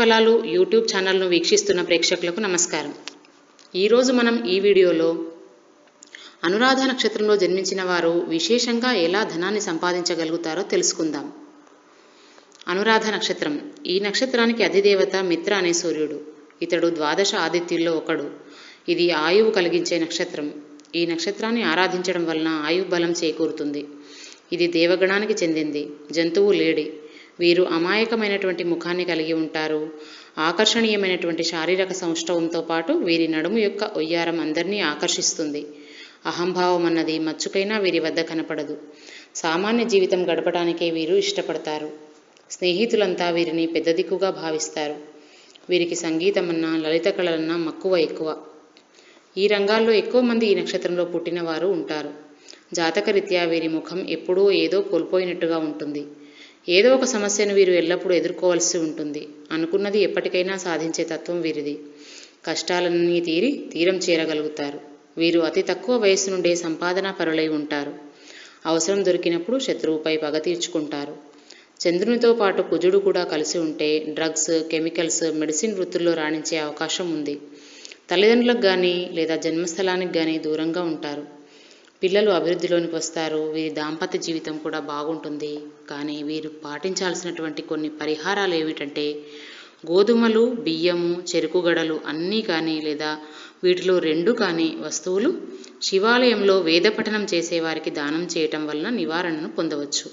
ఫలాలు యూట్యూబ్ ఛానల్ను వీక్షిస్తున్న ప్రేక్షకులకు నమస్కారం. ఈరోజు మనం ఈ వీడియోలో అనురాధ నక్షత్రంలో జన్మించిన వారు విశేషంగా ఎలా ధనాన్ని సంపాదించగలుగుతారో తెలుసుకుందాం. అనురాధ నక్షత్రం. ఈ నక్షత్రానికి అధిదేవత మిత్ర అనే సూర్యుడు. ఇతడు ద్వాదశ ఆదిత్యుల్లో ఒకడు. ఇది ఆయువు కలిగించే నక్షత్రం. ఈ నక్షత్రాన్ని ఆరాధించడం వలన ఆయువు బలం చేకూరుతుంది. ఇది దేవగణానికి చెందింది. జంతువు లేడి. వీరు అమాయకమైనటువంటి ముఖాన్ని కలిగి ఉంటారు. ఆకర్షణీయమైనటువంటి శారీరక సౌష్ఠవంతో పాటు వీరి నడుము యొక్క ఒయ్యారం అందరినీ ఆకర్షిస్తుంది. అహంభావం అన్నది మచ్చుకైనా వీరి వద్ద కనపడదు. సామాన్య జీవితం గడపడానికే వీరు ఇష్టపడతారు. స్నేహితులంతా వీరిని పెద్ద దిక్కుగా భావిస్తారు. వీరికి సంగీతమన్నా లలిత కళలన్నా మక్కువ ఎక్కువ. ఈ రంగాల్లో ఎక్కువ మంది ఈ నక్షత్రంలో పుట్టిన వారు ఉంటారు. జాతకరీత్యా వీరి ముఖం ఎప్పుడూ ఏదో కోల్పోయినట్టుగా ఉంటుంది. ఏదో ఒక సమస్యను వీరు ఎల్లప్పుడూ ఎదుర్కోవాల్సి ఉంటుంది. అనుకున్నది ఎప్పటికైనా సాధించే తత్వం వీరిది. కష్టాలన్నీ తీరి తీరం చేరగలుగుతారు. వీరు అతి తక్కువ వయసు నుండే సంపాదన పరులై ఉంటారు. అవసరం దొరికినప్పుడు శత్రువుపై పగ తీర్చుకుంటారు. చంద్రునితో పాటు కుజుడు కూడా కలిసి ఉంటే డ్రగ్స్ కెమికల్స్ మెడిసిన్ వృత్తుల్లో రాణించే అవకాశం ఉంది. తల్లిదండ్రులకు కానీ లేదా జన్మస్థలానికి కానీ దూరంగా ఉంటారు. పిల్లలు అభివృద్ధిలోనికి వస్తారు వీరి దాంపత్య జీవితం కూడా బాగుంటుంది. కానీ వీరు పాటించాల్సినటువంటి కొన్ని పరిహారాలు ఏమిటంటే గోధుమలు బియ్యము చెరుకుగడలు అన్నీ కానీ లేదా వీటిలో రెండు కానీ వస్తువులు శివాలయంలో వేద పఠనం చేసేవారికి దానం చేయటం వలన నివారణను పొందవచ్చు.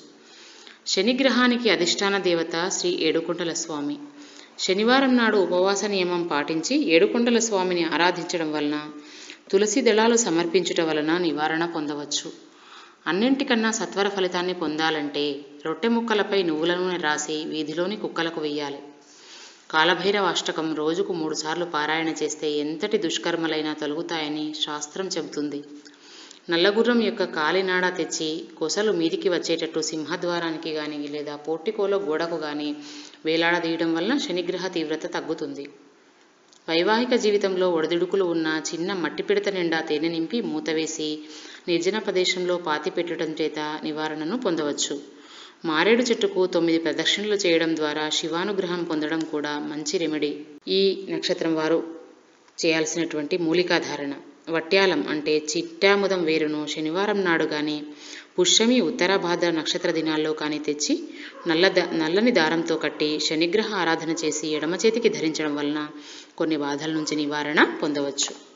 శనిగ్రహానికి అధిష్టాన దేవత శ్రీ ఏడుకుంటల స్వామి. శనివారం నాడు ఉపవాస నియమం పాటించి ఏడుకొండల స్వామిని ఆరాధించడం వలన తులసి దళాలు సమర్పించుట వలన నివారణ పొందవచ్చు. అన్నింటికన్నా సత్వర ఫలితాన్ని పొందాలంటే రొట్టె ముక్కలపై నువ్వుల నూనె రాసి వీధిలోని కుక్కలకు వెయ్యాలి. కాలభైరవ అష్టకం రోజుకు మూడుసార్లు పారాయణ చేస్తే ఎంతటి దుష్కర్మలైనా తొలగుతాయని శాస్త్రం చెబుతుంది. నల్లగుర్రం యొక్క కాలినాడ తెచ్చి కొసలు మీదికి వచ్చేటట్టు సింహద్వారానికి కానీ లేదా పోర్టికోలో గోడకు కానీ వేలాడదీయడం వలన శనిగ్రహ తీవ్రత తగ్గుతుంది. వైవాహిక జీవితంలో ఒడిదుడుకులు ఉన్న చిన్న మట్టి పిడత నిండా తేనె నింపి మూతవేసి నిర్జన ప్రదేశంలో పాతి పెట్టడం చేత నివారణను పొందవచ్చు. మారేడు చెట్టుకు తొమ్మిది ప్రదక్షిణలు చేయడం ద్వారా శివానుగ్రహం పొందడం కూడా మంచి రెమెడీ. ఈ నక్షత్రం వారు చేయాల్సినటువంటి మూలికాధారణ. వట్యాలం అంటే చిట్టాముదం వేరును శనివారం నాడు కానీ పుష్యమి ఉత్తరాభాద్ర నక్షత్ర దినాల్లో కానీ తెచ్చి నల్ల ద నల్లని దారంతో కట్టి శనిగ్రహ ఆరాధన చేసి ఎడమ చేతికి ధరించడం వలన కొన్ని బాధల నుంచి నివారణ పొందవచ్చు.